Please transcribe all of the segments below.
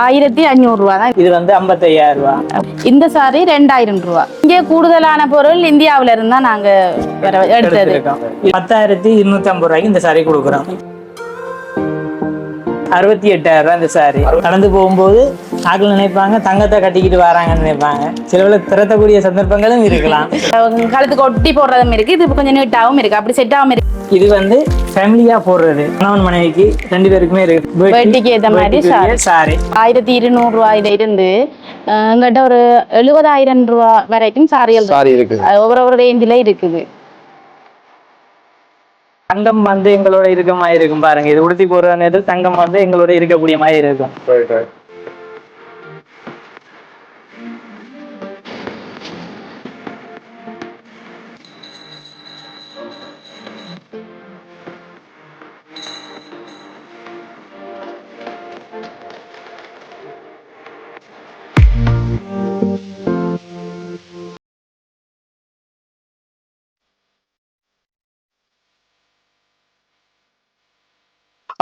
ஆயிரத்தி அஞ்சூறு ரூபா தான். இது வந்து ஐம்பத்தையாயிரம் ரூபா. இந்த சாரி ரெண்டாயிரம் ரூபா. இங்கே கூடுதலான பொருள் இந்தியாவில இருந்தா நாங்க எடுத்தது. பத்தாயிரத்தி இருநூத்தி ஐம்பது ரூபாய்க்கு இந்த சாரி கொடுக்குறோம். அறுபத்தி எட்டாயிரம் ரூபாய் இந்த சாரி நடந்து போகும்போது ஆட்கள் நினைப்பாங்க தங்கத்தை கட்டிக்கிட்டு வராங்கன்னு நினைப்பாங்க. சிலவில் திறத்தக்கூடிய சந்தர்ப்பங்களும் இருக்கலாம். கழுத்துக்கு ஒட்டி போடுறதும் இருக்கு இது கொஞ்சம் நீட்டாவும் இருக்கு. அப்படி செட்டாவும் இருக்கு. இது வந்து ஃபேமிலியா போடுறது. கணவன் மனைவிக்கு ரெண்டு பேருக்குமே இருக்கு. வேட்டிக்கு ஏத்த மாதிரி. சாரி ஆயிரத்தி இருநூறு ரூபாயில இருந்து எங்கிட்ட ஒரு எழுபதாயிரம் ரூபா வரைக்கும் சாரிகள் சாரி இருக்கு ஒவ்வொரு ஒரு ரேஞ்சில இருக்குது. தங்கம் வந்து எங்களோட இருக்க மாதிரி இருக்கும் பாருங்க. இது உடுத்தி போடுற நேரத்தில் தங்கம் வந்து எங்களோட இருக்கக்கூடிய மாதிரி இருக்கும்.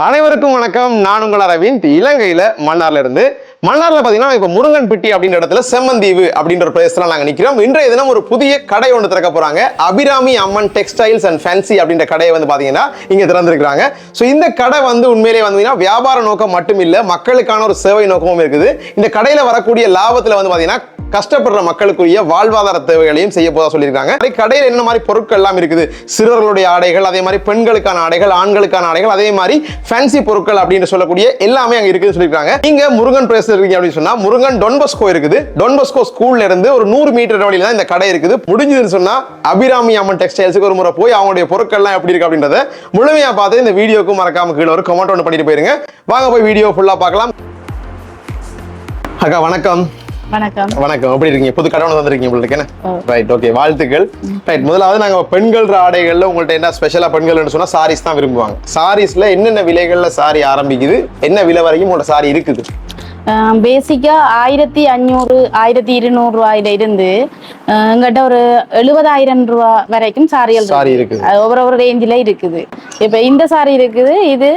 அனைவருக்கும் வணக்கம். நான் உங்கள் அரவிந்த். இலங்கையில மன்னார்ல இருந்து மன்னார்ல பாத்தீங்கன்னா இப்ப முருங்கன் பிட்டி அப்படின்ற இடத்துல செம்மந்தீவு அப்படின்ற ஒரு பிளேஸ்ல நாங்க நிக்கிறோம். இன்றைய தினம் ஒரு புதிய கடை ஒன்று திறக்க போறாங்க. Abirami Amman textiles and fancy அப்படின்ற கடையை வந்து பாத்தீங்கன்னா இங்க திறந்திருக்கிறாங்க. ஸோ இந்த கடை வந்து உண்மையிலேயே வந்தீங்கன்னா வியாபார நோக்கம் மட்டும் இல்ல மக்களுக்கான ஒரு சேவை நோக்கமும் இருக்குது. இந்த கடையில வரக்கூடிய லாபத்துல வந்து பாத்தீங்கன்னா கஷ்டப்படுற மக்களுக்குரிய வாழ்வாதார தேவைகளையும் செய்ய போதா சொல்லியிருக்காங்க. அதே கடையில் என்ன மாதிரி பொருட்கள் எல்லாம் இருக்குது? சிறுவர்களுடைய ஆடைகள் அதே மாதிரி பெண்களுக்கான ஆடைகள் ஆண்களுக்கான ஆடைகள் அதே மாதிரி ஃபேன்சி பொருட்கள் அப்படின்னு சொல்லக்கூடிய எல்லாமே அங்க இருக்குன்னு சொல்லியிருக்காங்க. நீங்க முருகன் பிரேஸ் இருக்கீங்க அப்படின்னு சொன்னா முருகன் டொன்பஸ்கோ இருக்குது. டொன்பஸ்கோ ஸ்கூல்ல இருந்து ஒரு நூறு மீட்டர் வழியில தான் இந்த கடை இருக்குது. முடிஞ்சதுன்னு சொன்னா அபிராமி அம்மன் டெக்ஸ்டைல்ஸுக்கு ஒரு முறை போய் அவங்களுடைய பொருட்கள்லாம் எப்படி இருக்கு அப்படின்றத முழுமையா பார்த்து இந்த வீடியோக்கு மறக்காம கீழே ஒரு கமெண்ட் ஒன்று பண்ணிட்டு போயிருங்க. வாங்க போய் வீடியோ ஃபுல்லா பார்க்கலாம். அக்கா வணக்கம். வணக்கம். வணக்கம். எப்படி இருக்கீங்க? புது கடவுள் வந்திருக்கீங்க உங்களுக்கு. ரைட் ஓகே வாழ்த்துக்கள். ரைட் முதலாவது நாங்க பெண்கள் ஆடைகள்ல உங்கள்ட்ட என்ன ஸ்பெஷலா பெண்கள்னு சொன்னா சாரீஸ் தான் விரும்புவாங்க. சாரீஸ்ல என்னென்ன விலைகள்ல சாரி ஆரம்பிக்குது? என்ன விலை வரைக்கும் உங்களோட சாரி இருக்குது? பேசிக்கா ஆயிரத்தி அஞ்சூறு ஆயிரத்தி இருநூறு ரூபாயில இருந்து எங்கிட்ட ஒரு எழுபதாயிரம் ரூபா வரைக்கும் சாரிகள் சாரி இருக்குது. ஒவ்வொரு ஒரு ரேஞ்சில இருக்குது. இப்ப இந்த சாரி இருக்குது இது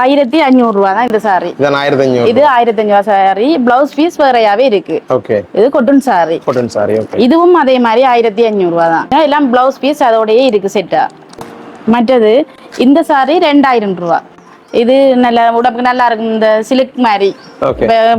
ஆயிரத்தி அஞ்சூறு ரூபா தான் இந்த சாரி ஆயிரத்தி அஞ்சூறு இது ஆயிரத்தி அஞ்சு ரூபா சாரி பிளவுஸ் பீஸ் வேறையாவே இருக்கு. இது cotton sari cotton sari okay இதுவும் அதே மாதிரி ஆயிரத்தி அஞ்சூறு ரூபா தான். எல்லாம் பிளவுஸ் பீஸ் அதோடயே இருக்கு செட்டா மற்றது இந்த சாரி ரெண்டாயிரம் ரூபா. இது நல்ல உடம்புக்கு நல்லா இருக்கும் இந்த சிலுக் மாதிரி.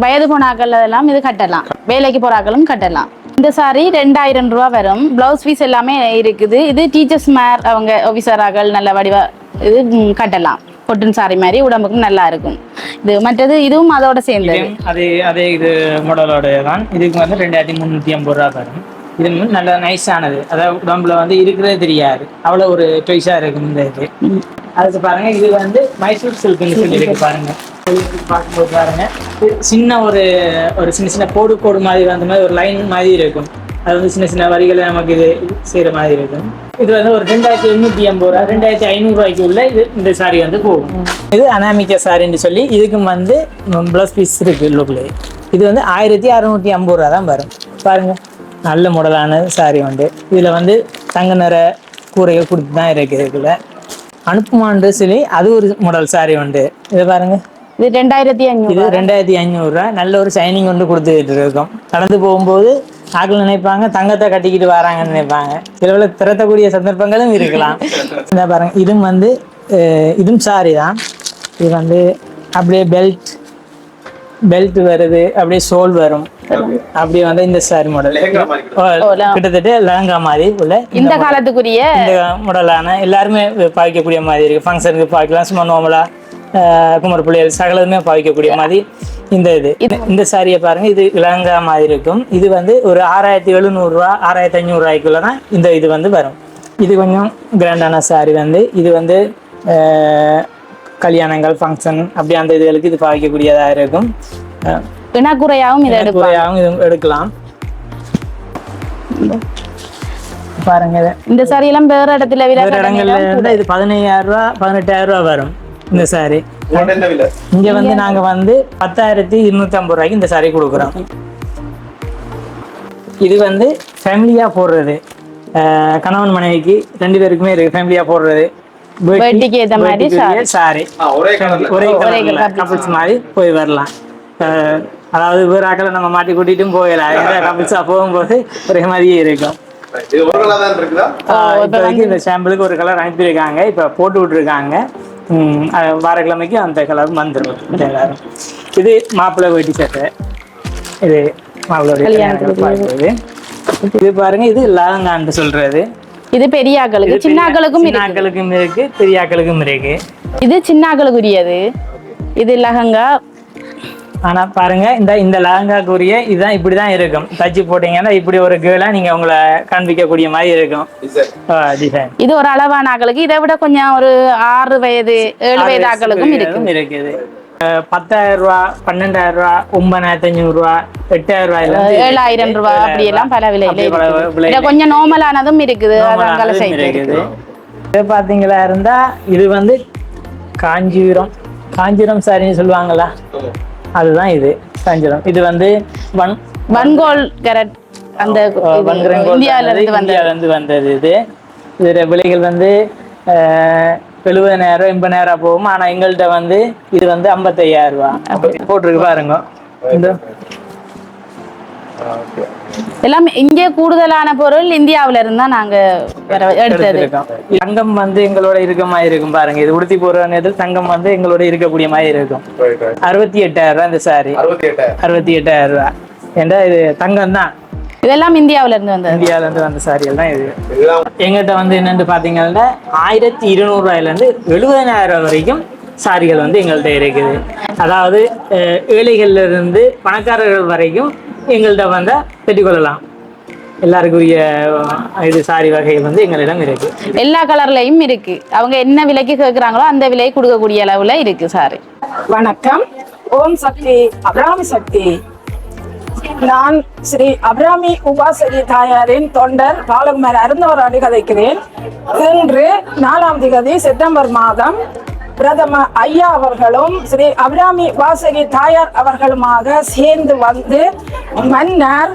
வயது போனாக்கள் எல்லாம் இது கட்டலாம். வேலைக்கு போறாக்களும் கட்டலாம். இந்த சாரி ரெண்டாயிரம் ரூபா வரும். பிளவுஸ் பீஸ் எல்லாமே இருக்குது. இது டீச்சர்ஸ் மேர் அவங்க ஆஃபீஸராக்கள் நல்ல வடிவா இது கட்டலாம். கொட்டன் சாரி மாதிரி உடம்புக்கு நல்லா இருக்கும். இது மற்றது இதுவும் அதோட சேர்ந்தது. இதே அதே அதே இது மாடலோட தான் இதுக்கு வந்து ரெண்டாயிரத்தி முந்நூற்றி ஐம்பது ரூபா வரும். இது வந்து நல்ல நைஸானது அதாவது உடம்புல வந்து இருக்கிறதே தெரியாது. அவ்வளோ ஒரு டொய்ஸாக இருக்கும் இந்த இது. அதுக்கு பாருங்க இது வந்து மைசூர் சில்க்னு சொல்லியிருக்கு பாருங்க. பார்க்கும்போது பாருங்க. சின்ன ஒரு ஒரு சின்ன சின்ன கோடு கோடு மாதிரி அந்த மாதிரி ஒரு லைன் மாதிரி இருக்கும். அது வந்து சின்ன சின்ன வரிகளை நமக்கு இது செய்கிற மாதிரி இருக்கும். இது வந்து ஒரு ரெண்டாயிரத்தி எண்ணூற்றி ஐம்பது ரூபா ரெண்டாயிரத்தி ஐநூறுரூவாய்க்கு உள்ள இது இந்த சாரி வந்து போகும். இது அனாமிக்கா சாரின்னு சொல்லி இதுக்கும் வந்து ப்ளஸ் பீஸ் இருக்கு உள்ளுக்குள்ளே. இது வந்து ஆயிரத்தி அறுநூற்றி ஐம்பது ரூபா தான் வரும். பாருங்க நல்ல மாடலான சாரி உண்டு. இதில் வந்து தங்க நிற கூரைகள் கொடுத்து தான் இருக்குது இதுக்குள்ள. அனுப்புமான்னு சொல்லி அது ஒரு மாடல் சாரி உண்டு. இதை பாருங்க. இது ரெண்டாயிரத்தி அஞ்சூறு இது ரெண்டாயிரத்தி ஐநூறுரூவா நல்ல ஒரு ஷைனிங் கொண்டு கொடுத்துட்டு இருக்கோம். நடந்து போகும்போது ஆட்கள் நினைப்பாங்க தங்கத்தை கட்டிக்கிட்டு வராங்கன்னு நினைப்பாங்க. சிலவில் திறத்தக்கூடிய சந்தர்ப்பங்களும் இருக்கலாம். இந்த பாருங்க. இதுவும் வந்து இதுவும் சாரி தான். இது வந்து அப்படியே பெல்ட் பெல்ட் வருது அப்படியே சோல் வரும். அப்படியே வந்து இந்த சாரி மாடல் கிட்டத்தட்ட லெஹங்கா மாதிரி உள்ள இந்த காலத்துக்குரிய இந்த மாடலான எல்லாருமே பாவிக்கக்கூடிய மாதிரி இருக்கு. ஃபங்க்ஷனுக்கு பாவிக்கலாம். சும்மா நார்மலா குமர் பிள்ளைகள் சகலதுமே பாவிக்கக்கூடிய மாதிரி இந்த இது. இந்த சாரியை பாருங்க. இது இலங்கா மாதிரி இருக்கும். இது வந்து ஒரு ஆறாயிரத்தி எழுநூறுவா ஆறாயிரத்தி ஐநூறுரூவாய்க்குள்ள தான் இந்த இது வந்து வரும். இது கொஞ்சம் கிராண்டான சாரி வந்து இது வந்து அஹ், கல்யாணங்கள் ஃபங்க்ஷன் அப்படி அந்த இதுகளுக்கு இது பாவிக்கக்கூடியதாக இருக்கும். அஹ், இனக்குறையாவும் இதை எடுப்பாங்க. குறையாகவும் இது எடுக்கலாம். பாருங்க இந்த சாரி எல்லாம் வேற இடத்துல விலை வேறு இடங்கள்ல இருந்தா இது பதினையாயிரம் ரூபா பதினெட்டாயிரம் ரூபா வரும் இந்த சாரி என்ன விலை? இங்க வந்து நாங்க வந்து பத்தாயிரத்தி இருநூத்தி ஐம்பது ரூபாய்க்கு இந்த சாரி கொடுக்குறோம். இது வந்து ஃபேமிலியா போடுறது. கணவன் மனைவிக்கு ரெண்டு பேருக்குமே இருக்கு ஃபேமிலியா போடுறது. சாரி ஒரே colour கப்பிள்ஸ் மாதிரி போய் வரலாம். அஹ் அதாவது வேற ஆக்களை நம்ம மாட்டி கூட்டிட்டும் போயிடலாம் ஏன்னா கப்பிள்ஸா போகும்போது ஒரே மாதிரியே இருக்கும். இப்போதைக்கு இந்த சாம்பிளுக்கு ஒரு கலர் அனுப்பியிருக்காங்க. இப்போ போட்டு விட்டுருக்காங்க. வாரக்கிழமைக்கு அந்த கலர் வந்துடும் எல்லாரும். இது மாப்பிள்ளை வேட்டி சட்டை இது மாப்பிள்ளை இது பாருங்க இது லாங்கான்னு சொல்றது. இது பெரிய ஆக்களுக்கு சின்ன ஆக்களுக்கும் சின்ன இருக்கு. ஆக்களுக்கும் இருக்கு பெரிய ஆக்களுக்கும் இருக்கு. இது சின்ன ஆக்களுக்குரியது. இது லெஹங்கா ஆனா பாருங்க இந்த இந்த லெஹங்காக்குரிய இதுதான் இப்படிதான் இருக்கும். தச்சு போட்டீங்கன்னா இப்படி ஒரு கேளா நீங்க உங்களை காண்பிக்கக்கூடிய மாதிரி இருக்கும். டிசைன் இது ஒரு அளவான ஆக்களுக்கு இதை விட கொஞ்சம் ஒரு ஆறு வயது ஏழு வயது ஆக்களுக்கும் இருக்கு இருக்குது. பத்தாயிரம் ரூபா பன்னெண்டாயிரம் ரூபா ஒன்பதாயிரத்தி அஞ்சூறு ரூபா எட்டாயிரம் ரூபாயில இருந்து ஏழாயிரம் ரூபாய் அப்படி எல்லாம் பல விலையில கொஞ்சம் நார்மலானதும் இருக்குது இருக்குது. இது பாத்தீங்களா இருந்தா இது வந்து காஞ்சிபுரம். காஞ்சிபுரம் சாரின்னு சொல்லுவாங்களா அதுதான் இது. காஞ்சிபுரம் இது வந்து வன் வன்கோல் கரட் அந்த இந்தியால வந்தது, இது. இதோட விலைகள் வந்து எழுபதாயிரம் எண்பதாயிரம் போகும். ஆனா எங்கள்கிட்ட வந்து இது வந்து ஐம்பத்தையாயிரம் ரூபா போட்டிருக்கு பாருங்க. இந்த எல்லாம் இங்கே கூடுதலான பொருள் இந்தியாவுல இருந்து நாங்க எடுத்தது. தங்கம் வந்து எங்களோட இருக்க மாதிரி இருக்கும் பாருங்க. இது உடுத்தி போற நேரத்தில் தங்கம் வந்து எங்களோட இருக்கக்கூடிய மாதிரி இருக்கும். அறுபத்தி எட்டாயிரம் ரூபாய் இந்த சாரி அறுபத்தி எட்டாயிரம். ரூபாய். ஏன்டா இது தங்கம் தான்? இதெல்லாம் இந்தியாவுல இருந்து வந்தது. இந்தியால இருந்து வந்த சாரிகள் தான் இது. எங்கிட்ட வந்து என்னன்னு பாத்தீங்கன்னா ஆயிரத்தி இருநூறு ரூபாயில இருந்து எழுபதாயிரம் வரைக்கும் சாரிகள் வந்து எங்கள்கிட்ட இருக்குது. அதாவது ஏழைகள்ல இருந்து பணக்காரர்கள் வரைக்கும் எங்கள்கிட்ட வந்தா பெற்றுக்கொள்ளலாம். எல்லாருக்குரிய இது சாரி வகைகள் வந்து எங்களிடம் இருக்கு. எல்லா கலர்லயும் இருக்கு. அவங்க என்ன விலைக்கு கேக்குறாங்களோ அந்த விலை கொடுக்கக்கூடிய அளவுல இருக்கு சாரி வணக்கம். ஓம் சக்தி அபிராமி சக்தி. நான் ஸ்ரீ அபிராமி உபாசகி தாயாரின் தொண்டர் பாலகுமார் அருந்தவராடி கதைக்கிறேன். இன்று நாலாம் திகதி செப்டம்பர் மாதம் பிரதம ஐயா அவர்களும் ஸ்ரீ அபிராமி வாசகி தாயார் அவர்களுமாக சேர்ந்து வந்து மன்னர்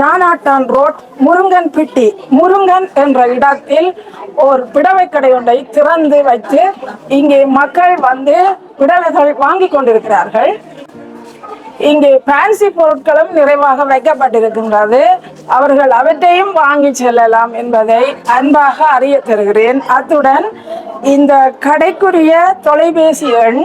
நானாட்டான் ரோட் முருங்கன் பிட்டி முருங்கன் என்ற இடத்தில் ஒரு பிடவை கடை ஒன்றை திறந்து வைத்து இங்கே மக்கள் வந்து பிடவைகள் வாங்கி கொண்டிருக்கிறார்கள். இங்கே பேன்சி பொருட்களும் நிறைவாக வைக்கப்பட்டிருக்கின்றது. அவர்கள் அவற்றையும் வாங்கி செல்லலாம் என்பதை அன்பாக அறிய தருகிறேன். அத்துடன் இந்த கடைக்குரிய தொலைபேசி எண்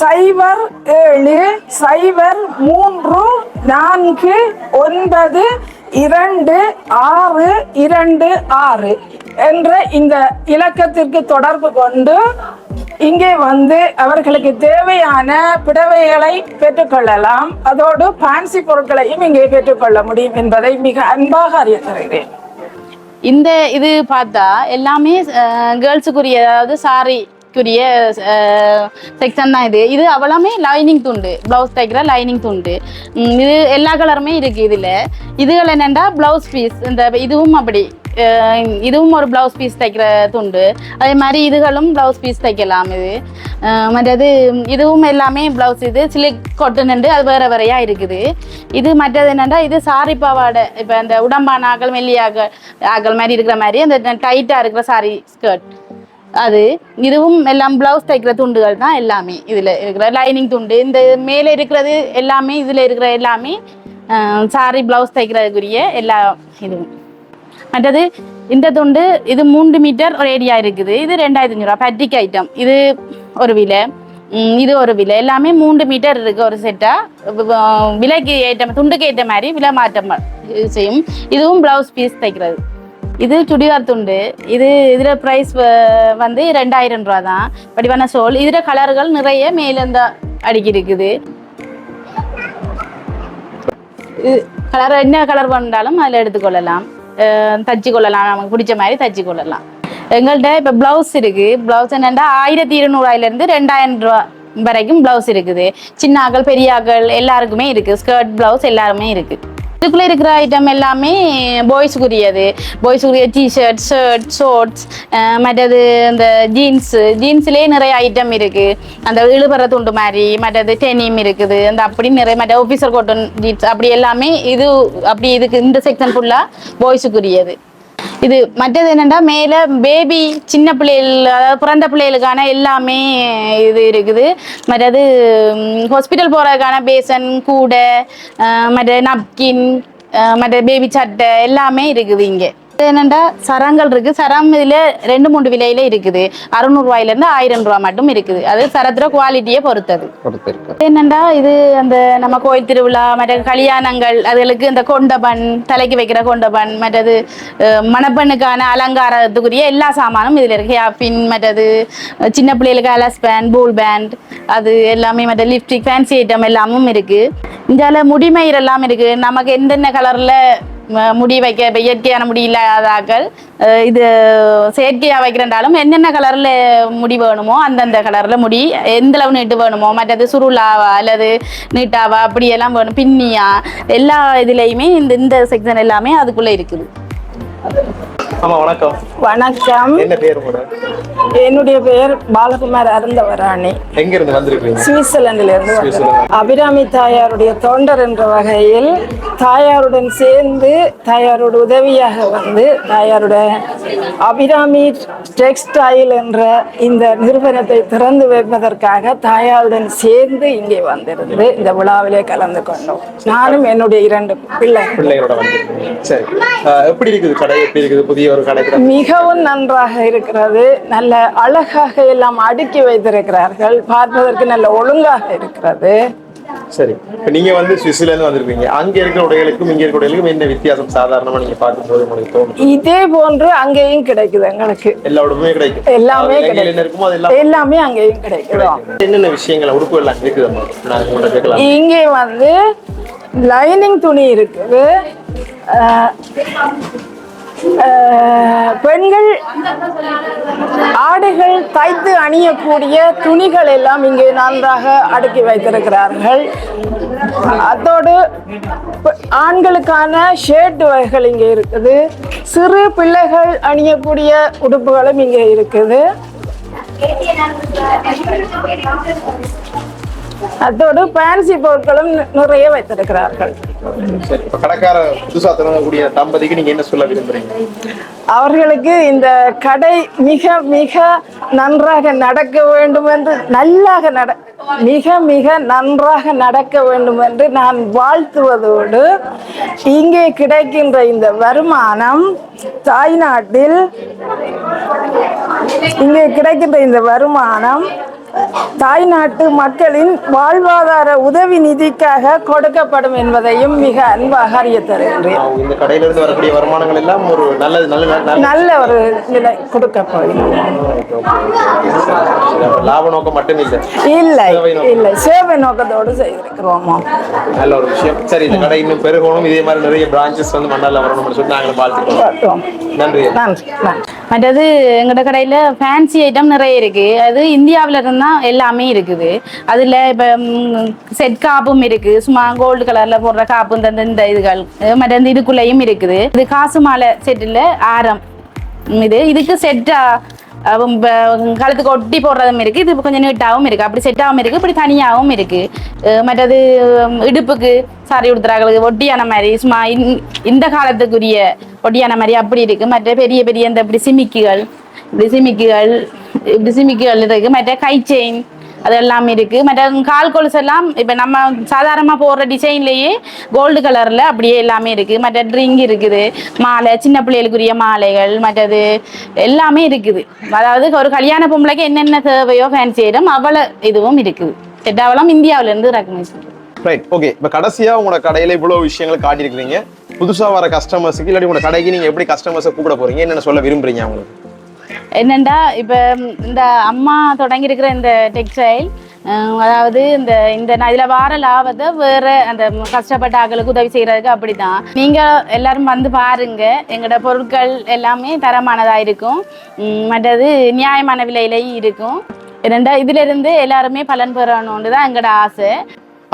சைபர் ஏழு சைபர் மூன்று நான்கு ஒன்பது இரண்டு ஆறு இரண்டு ஆறு என்ற இந்த இலக்கத்திற்கு தொடர்பு கொண்டு இங்கே வந்து அவர்களுக்கு தேவையான பிடவைகளை பெற்றுக்கொள்ளலாம். அதோடு ஃபேன்சி பொருட்களையும் இங்கே பெற்றுக்கொள்ள முடியும் என்பதை மிக அன்பாக அறிய தருகிறேன். இந்த இது பார்த்தா எல்லாமே கேர்ள்ஸுக்குரிய அதாவது சாரிக்குரிய செக்ஷன் தான் இது. இது அவளாமே லைனிங் துண்டு. ப்ளவுஸ் தைக்கிற லைனிங் துண்டு. இது எல்லா கலருமே இருக்குது இதில். இதுகள் என்னென்னா ப்ளவுஸ் பீஸ் இந்த இதுவும் அப்படி. இதுவும் ஒரு ப்ளவுஸ் பீஸ் தைக்கிற துண்டு. அதே மாதிரி இதுகளும் ப்ளவுஸ் பீஸ் தைக்கலாம் இது. மற்றது இதுவும் எல்லாமே ப்ளவுஸ் இது. சிலிக் கொட்டுனுண்டு அது வேறு வேறையாக இருக்குது. இது மற்றது என்னென்னா இது சாரி பாவாடை. இப்போ அந்த உடம்பான ஆக்கள் மெல்லி ஆக்கள் ஆக்கள் மாதிரி இருக்கிற மாதிரி அந்த டைட்டாக இருக்கிற சாரி ஸ்கர்ட் அது இதுவும் எல்லாம் ப்ளவுஸ் தைக்கிற துண்டுகள் தான் எல்லாமே. இதில் இருக்கிற லைனிங் துண்டு இந்த மேலே இருக்கிறது எல்லாமே இதில் இருக்கிற எல்லாமே சாரி ப்ளவுஸ் தைக்கிறதுக்குரிய எல்லா இதுவும். மற்றது இந்த துண்டு இது மூன்று மீட்டர் ரேடியா இருக்குது. இது ரெண்டாயிரத்தி அஞ்சூறுவா பட்டிக் ஐட்டம் இது ஒரு விலை. இது ஒரு விலை. எல்லாமே மூன்று மீட்டர் இருக்குது ஒரு செட்டாக விலைக்கு ஏற்ற துண்டுக்கு ஏற்ற மாதிரி விலை மாற்றம் செய்யும். இதுவும் பிளவுஸ் பீஸ் தைக்கிறது. இது சுடிதார் துண்டு. இது இதில் ப்ரைஸ் வந்து ரெண்டாயிரம் ரூபா தான் வடிவான சோல். இதில் கலர்கள் நிறைய மேலேந்த அடிக்கி இருக்குது கலர் என்ன கலர் வந்தாலும் அதில் எடுத்துக்கொள்ளலாம். தச்சு கொள்ளலாம் நமக்கு பிடிச்ச மாதிரி தச்சு கொள்ளலாம் எங்கள்கிட்ட இப்போ ப்ளவுஸ் இருக்குது ப்ளவுஸ் என்னென்னா ஆயிரத்தி இருநூறுவாயிலேருந்து ரெண்டாயிரம் ரூபா வரைக்கும் ப்ளவுஸ் இருக்குது. சின்ன பெரியாக்கள் பெரிய எல்லாருக்குமே இருக்குது ஸ்கர்ட் ப்ளவுஸ் எல்லாருமே இருக்குது இதுக்குள்ளே இருக்கிற ஐட்டம் எல்லாமே பாய்ஸுக்குரியது பாய்ஸுக்குரிய டிஷர்ட் ஷர்ட் ஷோர்ட்ஸ் மற்றது இந்த ஜீன்ஸ் ஜீன்ஸ்லேயே நிறைய ஐட்டம் இருக்கு. அந்த இழுபற துண்டு மாதிரி மற்றது டெனிம் இருக்குது. அந்த அப்படி நிறைய மற்ற ஆஃபீஸர் காட்டன் ஜீன்ஸ் அப்படி எல்லாமே இது அப்படி இதுக்கு இந்த செக்ஷன் ஃபுல்லாக பாய்ஸுக்குரியது இது மற்றது என்னென்னா மேலே பேபி சின்ன பிள்ளைகள் அதாவது பிறந்த பிள்ளைகளுக்கான எல்லாமே இது இருக்குது. மற்றது ஹாஸ்பிட்டல் போகிறதுக்கான பேசன் கூடை மற்ற நப்கின் மற்ற பேபி சட்டை எல்லாமே இருக்குது இங்கே. என்னண்டா? சரங்கள் இருக்கு. சரம் இதுல ரெண்டு மூணு விலையில இருக்குது. அறுநூறு ரூபாயில இருந்து ஆயிரம் ரூபாய் மட்டும் இருக்குது. அது சரத்துல குவாலிட்டியை பொறுத்தது. என்னண்டா? இது அந்த நம்ம கோயில் திருவிழா மற்ற கல்யாணங்கள் அதுகளுக்கு இந்த கொண்டபன் தலைக்கு வைக்கிற கொண்டபன் மற்றது மணப்பெண்ணுக்கான அலங்காரத்துக்குரிய எல்லா சாமானும் இதுல இருக்கு. பின் மற்றது சின்ன பிள்ளைகளுக்கு அலஸ் பேண்ட் பூல் பேண்ட் அது எல்லாமே மற்ற லிப்ஸ்டிக் ஃபேன்சி ஐட்டம் எல்லாமும் இருக்கு. இந்தியால முடிமயிர் எல்லாம் இருக்கு. நமக்கு எந்தெந்த கலர்ல முடி வைக்க இப்போ இயற்கையான முடி இல்லாதாக்கள் இது செயற்கையாக வைக்கிறண்டாலும் என்னென்ன கலரில் முடி வேணுமோ அந்தந்த கலரில் முடி எந்த அளவு நீட்டு வேணுமோ மற்றது சுருளாவா அல்லது நீட்டாவா அப்படியெல்லாம் வேணும். பின்னியா எல்லா இதுலேயுமே இந்த இந்த செக்ஷன் எல்லாமே அதுக்குள்ளே இருக்குது. ஆமா வணக்கம். வணக்கம். என்ன பேர் என்னுடைய பெயர் பாலகுமார் அருந்தவராணி. எங்க இருந்து வந்திருக்கீங்க சுவிட்சர்லாந்தில் இருந்து. அபிராமி தாயாருடைய தொண்டர் என்ற வகையில் தாயாருடன் சேர்ந்து தாயாரோட உதவியாக வந்து தாயாருடைய அபிராமி டெக்ஸ்டைல் என்ற இந்த நிறுவனத்தை திறந்து வைப்பதற்காக தாயாருடன் சேர்ந்து இங்கே வந்திருந்து இந்த விழாவிலே கலந்து கொண்டோம். நானும் என்னுடைய இரண்டு பிள்ளைகள் பிள்ளைகளோட சரி. அஹ், எப்படி இருக்குது? கடை எப்படி இருக்குது? புதிய ஒரு கடை மிகவும் நன்றாக இருக்கிறது. நல்ல அழகாக எல்லாம் அடுக்கி வைத்திருக்கிறார்கள். பார்ப்பதற்கு நல்ல ஒழுங்காக இருக்கிறது. சரி. இப்ப நீங்க வந்து சுவிஸ்ல இருந்து வந்திருக்கீங்க. அங்க இருக்கிற உடைகளுக்கும் இங்க இருக்கிற உடைகளுக்கும் என்ன வித்தியாசம்? சாதாரணமா நீங்க பார்க்கும்போது உங்களுக்கு தோணும் இதே போன்று அங்கேயும் கிடைக்குது எங்களுக்கு. எல்லா உடம்புமே கிடைக்கும். எல்லாமே கிடைக்கும். அது எல்லாம் அங்கேயும் கிடைக்குது என்னென்ன விஷயங்கள் உடுப்பு எல்லாம் கேட்கலாம். இங்கே வந்து லைனிங் துணி இருக்குது. பெண்கள் ஆடைகள் தைத்து அணியக்கூடிய துணிகள் எல்லாம் இங்கே நன்றாக அடுக்கி வைத்திருக்கிறார்கள். அதோடு ஆண்களுக்கான ஷர்ட் வகைகள் இங்கே இருக்குது. சிறு பிள்ளைகள் அணியக்கூடிய உடுப்புகளும் இங்கே இருக்குது. அதோடு ஃபேன்சி பொருட்களும் நிறைய வைத்திருக்கிறார்கள். சரி கடைக்கார தொடங்கக்கூடிய தம்பதிக்கு என்ன சொல்ல அவர்களுக்கு இந்த கடை மிக மிக நன்றாக நடக்க வேண்டும் என்று நல்லாக நட மிக மிக நன்றாக நடக்க வேண்டும் என்று நான் வாழ்த்துவதோடு இங்கே கிடைக்கின்ற இந்த வருமானம் தாய்நாட்டில் இங்கே கிடைக்கின்ற இந்த வருமானம் தாய்நாட்டு மக்களின் வாழ்வாதார உதவி நிதிக்காக கொடுக்கப்படும் என்பதையும் மிக அன்பாக அறிய தருகின்றேன். இந்த கடையில இருந்து வரக்கூடிய வருமானங்கள் எல்லாம் ஒரு நல்ல நல்ல நல்ல ஒரு நிலை கொடுக்கப்படுகிறது லாப நோக்கம் மட்டும் இல்லை. இல்லை. இல்லை. சேவை நோக்கத்தோடு செய்திருக்கிறோமோ? நல்ல ஒரு விஷயம். சரி இந்த கடை இன்னும் பெருகணும். இதே மாதிரி நிறைய பிரான்ச்சஸ் வந்து மண்ணால வரணும்னு சொல்லி நாங்களும் வாழ்த்துக்கிறோம் நன்றி. நன்றி மற்றது எங்கட கடையில ஃபேன்சி ஐட்டம் நிறைய இருக்கு. அது இந்தியாவுல இருந்தா எல்லாமே இருக்குது. அதில் இப்போ செட் காப்பும் இருக்குது சும்மா கோல்டு கலரில் போடுற காப்பு இந்த இந்த- இதுகள் மற்ற இந்த இதுக்குள்ளேயும் இருக்குது. இது காசு மாலை செட்டில் ஆரம். இது இதுக்கு செட்டாக கழுத்துக்கு ஒட்டி போடுறதும் இருக்குது இது கொஞ்சம் நீட்டாகவும் இருக்குது அப்படி செட்டாகவும் இருக்குது இப்படி தனியாகவும் இருக்குது மற்றது இடுப்புக்கு சாரி உடுத்துறாங்களுக்கு ஒட்டியான மாதிரி சும்மா இந்த- இந்த காலத்துக்குரிய ஒட்டியான மாதிரி அப்படி இருக்குது மற்ற பெரிய பெரிய இந்த இப்படி சிமிக்குகள் இப்படி சிமிக்குகள் இப்படி சிமிக்குகள் இருக்கு மற்ற கை செயின் அது எல்லாம் இருக்கு. மற்ற கால் கொலுசு எல்லாம் இப்ப நம்ம சாதாரணமா போடுற டிசைன்லயே கோல்டு கலர்ல அப்படியே எல்லாமே இருக்கு. மற்ற ட்ரிங்க் இருக்குது. மாலை சின்ன பிள்ளைகளுக்குரிய மாலைகள் மற்றது எல்லாமே இருக்குது. அதாவது ஒரு கல்யாண பொம்பளைக்கு என்னென்ன தேவையோ ஃபேன்சி ஐட்டம் அவ்வளவு இதுவும் இருக்குது. செட்டாவெல்லாம் இந்தியாவிலேருந்து இருந்து ரெக்கமெண்ட் ரைட் ஓகே இப்போ கடைசியா உங்களோட கடையில இவ்வளவு விஷயங்கள் காட்டியிருக்கிறீங்க. புதுசா வர கஸ்டமர்ஸுக்கு இல்லாட்டி உங்களோட கடைக்கு நீங்க எப்படி கஸ்டமர்ஸை கூப்பிட போறீங்க? என்னென்ன சொல்ல விரும்புறீங்க அவங்களுக்கு? என்னெண்டா இப்போ இந்த அம்மா தொடங்கியிருக்கிற இந்த டெக்ஸ்டைல் அதாவது இந்த இந்த நான் வார லாபத்தை வேற அந்த கஷ்டப்பட்ட ஆக்களுக்கு உதவி செய்யறதுக்கு அப்படிதான் நீங்கள் எல்லாரும் வந்து பாருங்க எங்களோட பொருட்கள் எல்லாமே தரமானதாக இருக்கும். மற்றது நியாயமான விலையிலையும் இருக்கும். என்னண்டா இதுலேருந்து எல்லாருமே பலன் பெறணும்னு தான் எங்களோட ஆசை.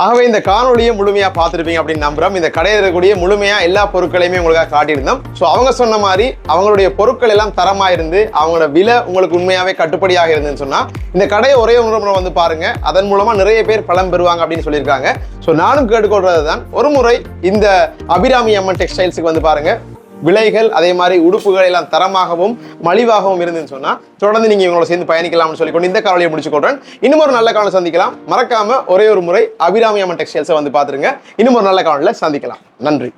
ஆகவே இந்த காணொலியை முழுமையாக பார்த்துருப்பீங்க அப்படின்னு நம்புறோம். இந்த கடையில் இருக்கக்கூடிய முழுமையாக எல்லா பொருட்களையுமே உங்களுக்காக காட்டியிருந்தோம். ஸோ அவங்க சொன்ன மாதிரி அவங்களுடைய பொருட்கள் எல்லாம் தரமாக இருந்து அவங்களோட விலை உங்களுக்கு உண்மையாகவே கட்டுப்படியாக இருந்துன்னு சொன்னால் இந்த கடையை ஒரே ஒரு முறை வந்து பாருங்கள் அதன் மூலமாக நிறைய பேர் பலம் பெறுவாங்க அப்படின்னு சொல்லியிருக்காங்க. ஸோ நானும் கேட்டுக்கொள்றது தான் ஒரு முறை இந்த அபிராமி அம்மன் டெக்ஸ்டைல்ஸுக்கு வந்து பாருங்கள் விலைகள் அதே மாதிரி உடுப்புகள் எல்லாம் தரமாகவும் மலிவாகவும் இருந்துன்னு சொன்னா தொடர்ந்து நீங்க இவங்களோட சேர்ந்து பயணிக்கலாம்னு சொல்லிக்கொண்டு இந்த காலையை முடிச்சுக்கொள்றேன் இன்னும் ஒரு நல்ல காலம் சந்திக்கலாம். மறக்காம ஒரே ஒரு முறை அபிராமி அம்மன் டெக்ஸ்டைல்ஸை வந்து பாத்துருங்க இன்னும் ஒரு நல்ல காலையில சந்திக்கலாம். நன்றி.